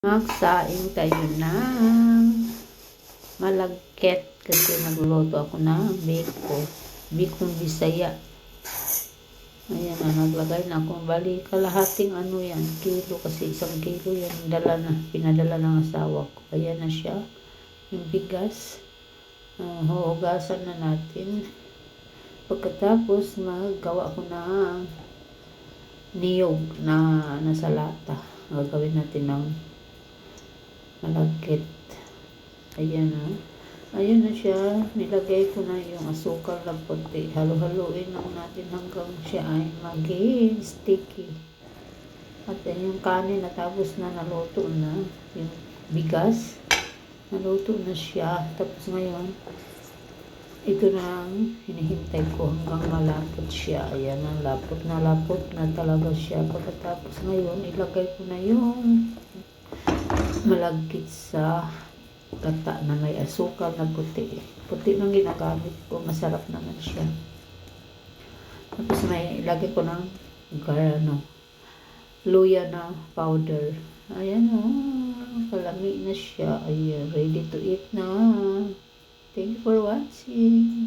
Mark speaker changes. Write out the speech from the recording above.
Speaker 1: Magsaing tayo ng malagkit kasi nagluluto ako ng biko. Bikong bisaya. Ayan na, naglagay na ako. Bali, kalahating ano yan, kilo kasi isang kilo yan. Dala na, pinadala ng asawa ko. Ayan na siya. Yung bigas. Uh, huhugasan na natin. Pagkatapos, maggawa ko ng niyog na nasa lata. Gagawin natin ng malagkit. Ayan na. Ayan na siya. Nilagay ko na yung asukal ng konti. Halo-haloin lang natin hanggang siya ay maging sticky. At yan yung kanin natapos na naluto na. Yung bigas. Naluto na siya. Tapos ngayon, ito na ang hinihintay ko hanggang malapot siya. Ayan, ang lapot na lapot na talaga siya. Pagkatapos ngayon, ilagay ko na yung malagkit sa gata na may asukal na puti. Puti nang ginagamit ko. Masarap naman siya. Tapos may ilagay ko ng garano. Luya na powder. Ayan o. Oh, kalami na siya. Ayan. Ready to eat na. Thank you for watching.